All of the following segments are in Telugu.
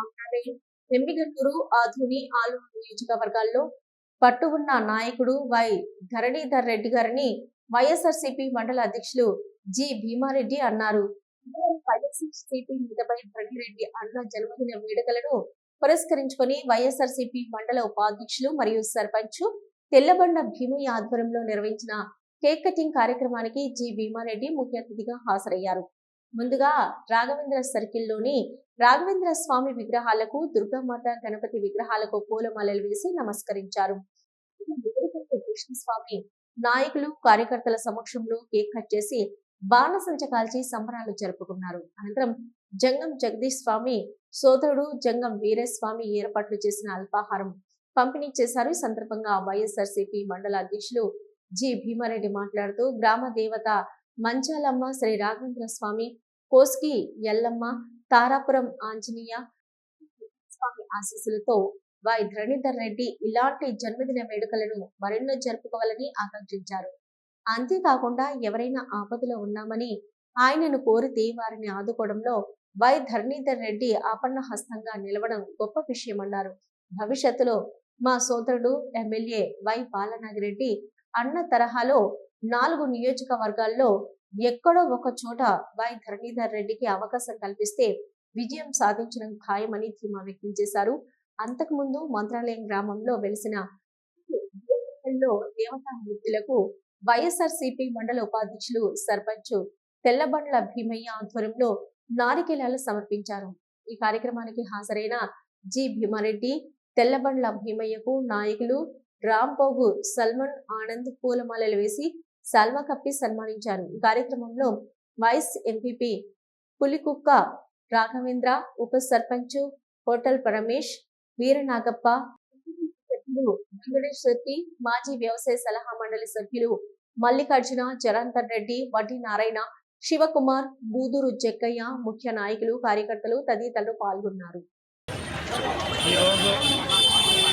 మాట్లాడి ఎమ్మిగంటూరు ఆధుని ఆలూరు నియోజకవర్గాల్లో పట్టు ఉన్న నాయకుడు వై ధరణీధర్ రెడ్డి గారిని వైఎస్ఆర్సీపీ మండల అధ్యక్షులు జి భీమారెడ్డి అన్నారు. వైఎస్ఆర్సీపీ మీదపై రెడ్డి అన్న జన్మదిన వేడుకలను పురస్కరించుకొని వైఎస్ఆర్సీపీ మండల ఉపాధ్యక్షులు మరియు సర్పంచ్ తెల్లబండ భీమయ్య ఆధ్వర్యంలో నిర్వహించిన కేక్ కటింగ్ కార్యక్రమానికి జి భీమారెడ్డి ముఖ్య అతిథిగా హాజరయ్యారు. ముందుగా రాఘవేంద్ర సర్కిల్లోని రాఘవేంద్ర స్వామి విగ్రహాలకు దుర్గామాత గణపతి విగ్రహాలకు పూలమాలలు వేసి నమస్కరించారు. కృష్ణస్వామి నాయకులు కార్యకర్తల సమక్షంలో కేక్ కట్ చేసి బాణసంచ కాల్చి సంబరాలు జరుపుకున్నారు. అనంతరం జంగం జగదీష్ స్వామి సోదరుడు జంగం వీరేస్వామి ఏర్పాట్లు చేసిన అల్పాహారం పంపిణీ చేశారు. ఈ సందర్భంగా వైఎస్ఆర్సీపీ మండల అధ్యక్షులు జి భీమారెడ్డి మాట్లాడుతూ గ్రామ దేవత మంచాలమ్మ శ్రీ రాఘవేంద్ర స్వామి కోస్కి ఎల్లమ్మ తారాపురం ఆంజనేయ స్వామి ఆశీస్సులతో వై ధరణిధర్ రెడ్డి ఇలాంటి జన్మదిన వేడుకలను మరెన్నో జరుపుకోవాలని ఆకాంక్షించారు. అంతేకాకుండా ఎవరైనా ఆపదలో ఉన్నామని ఆయనను కోరితే వారిని ఆదుకోవడంలో వై ధరణీధర్ రెడ్డి ఆపన్న హస్తంగా నిలవడం గొప్ప విషయమన్నారు. భవిష్యత్తులో మా సోదరుడు ఎమ్మెల్యే వై బాలనాగిరెడ్డి అన్న తరహాలో నాలుగు నియోజకవర్గాల్లో ఎక్కడో ఒక చోట వై ధరణీధర్ రెడ్డికి అవకాశం కల్పిస్తే విజయం సాధించడం ఖాయమని ధీమా వ్యక్తం చేశారు. అంతకుముందు మంత్రాలయం గ్రామంలో వెలిసిన లో దేవతా మూర్తులకు వైఎస్ఆర్ సిపి మండల ఉపాధ్యక్షులు సర్పంచ్ తెల్లబండ్ల భీమయ్య ఆధ్వర్యంలో నారికేలాలు సమర్పించారు. ఈ కార్యక్రమానికి హాజరైన జి భీమారెడ్డి తెల్లబండ్ల భీమయ్యకు నాయకులు రాంపోగు సల్మాన్ ఆనంద్ పూలమాలలు వేసి సల్వా కప్పి సన్మానించారు. ఈ కార్యక్రమంలో వైస్ ఎంపీపీ పులికుక్క రాఘవేంద్ర ఉప సర్పంచ్ హోటల్ పరమేష్ వీరనాగప్ప సభ్యులు వెంకటేష్ శెట్టి మాజీ వ్యవసాయ సలహా మండలి సభ్యులు మల్లికార్జున జరంతర్ రెడ్డి వడ్డి నారాయణ శివకుమార్ బూదూరు జగ్గయ్య ముఖ్య నాయకులు కార్యకర్తలు తదితరులు పాల్గొన్నారు.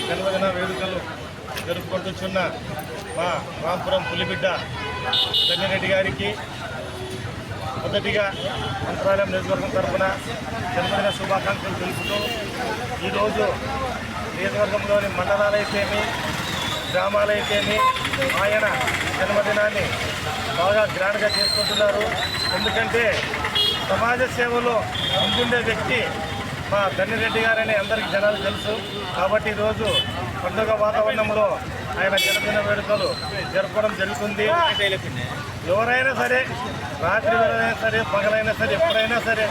జన్మదిన వేడుకలు జరుపుకుంటున్న మా రాంపురం పులిబిడ్డ ధన్యరెడ్డి గారికి మొదటిగా మంత్రాలయం నియోజకవర్గం తరఫున జన్మదిన శుభాకాంక్షలు తెలుపుతూ ఈరోజు నియోజకవర్గంలోని మండలాలైతేమి గ్రామాలైతేమి ఆయన జన్మదినాన్ని బాగా గ్రాండ్గా చేసుకుంటున్నారు. ఎందుకంటే సమాజ సేవలో ముందుండే వ్యక్తి మా ధన్యరెడ్డి గారని అందరికీ జనాలు తెలుసు. కాబట్టి ఈరోజు పండుగ వాతావరణంలో ఆయన జన్మదిన వేడుకలు జరపడం జరుగుతుంది. ఎవరైనా సరే రాత్రి వేళైనా సరే పగలైనా సరే ఎప్పుడైనా సరే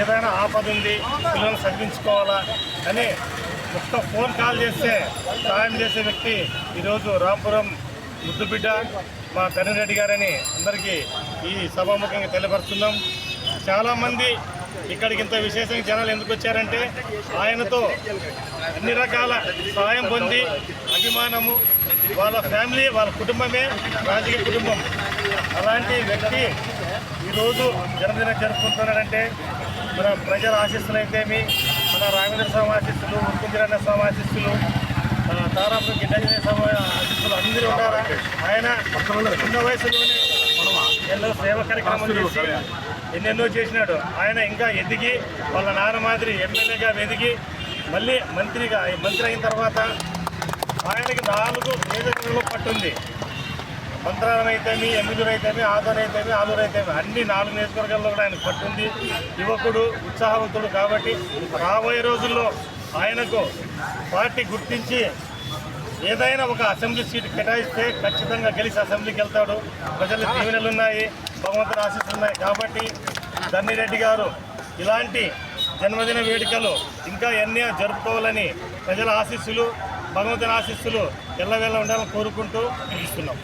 ఏదైనా ఆపద ఉంది పిల్లల్ని చదివించుకోవాలా అని ఒక్క ఫోన్ కాల్ చేస్తే సహాయం చేసే వ్యక్తి ఈరోజు రాంపురం ముద్దుబిడ్డ మా ధన్యరెడ్డి గారని అందరికీ ఈ సభాముఖంగా తెలియపరుస్తున్నాం. చాలామంది ఇక్కడికి ఇంత విశేషంగా జనాలు ఎందుకు వచ్చారంటే ఆయనతో అన్ని రకాల సహాయం పొంది అభిమానము వాళ్ళ ఫ్యామిలీ వాళ్ళ కుటుంబమే రాజకీయ కుటుంబం. అలాంటి వ్యక్తి ఈరోజు జన్మదినం జరుపుకుంటున్నాడంటే మన ప్రజల ఆశీస్సులు అయితేమి మన రామేంద్ర స్వామి ఆశీస్సులు ఉత్కుంజరన్న స్వామి ఆశీస్సులు తారాపు తారాపురం స్వామి ఆశీస్సులు అందరూ ఉన్నారా ఆయన చిన్న వయసులోనే ఎన్నో సేవ కార్యక్రమాలు చేసి ఎన్నెన్నో చేసినాడు. ఆయన ఇంకా ఎదిగి వాళ్ళ నాన్న మాదిరి ఎమ్మెల్యేగా ఎదిగి మళ్ళీ మంత్రిగా మంత్రి అయిన తర్వాత ఆయనకి నాలుగు నియోజకవర్గంలో పట్టుంది మంత్రాలయం అయితేమి ఎమ్మిదూరు అయితేమి ఆదూరు అయితేమి ఆలూరు అయితేమి అన్ని నాలుగు నియోజకవర్గాల్లో కూడా ఆయన పట్టుంది యువకుడు ఉత్సాహవంతుడు కాబట్టి రాబోయే రోజుల్లో ఆయనకు పార్టీ గుర్తించి ఏదైనా ఒక అసెంబ్లీ సీట్ కేటాయిస్తే ఖచ్చితంగా గెలిచి అసెంబ్లీకి వెళ్తాడు. ప్రజల దీవెనలు ఉన్నాయి భగవంతుడు ఆశీస్సులు ఉన్నాయి కాబట్టి ధన్నిరెడ్డి గారు ఇలాంటి జన్మదిన వేడుకలు ఇంకా ఎన్నో జరుపుకోవాలని ప్రజల ఆశీస్సులు భగవంతుని ఆశీస్సులు ఎల్లవేళ ఉండాలని కోరుకుంటూ పిలుస్తున్నాం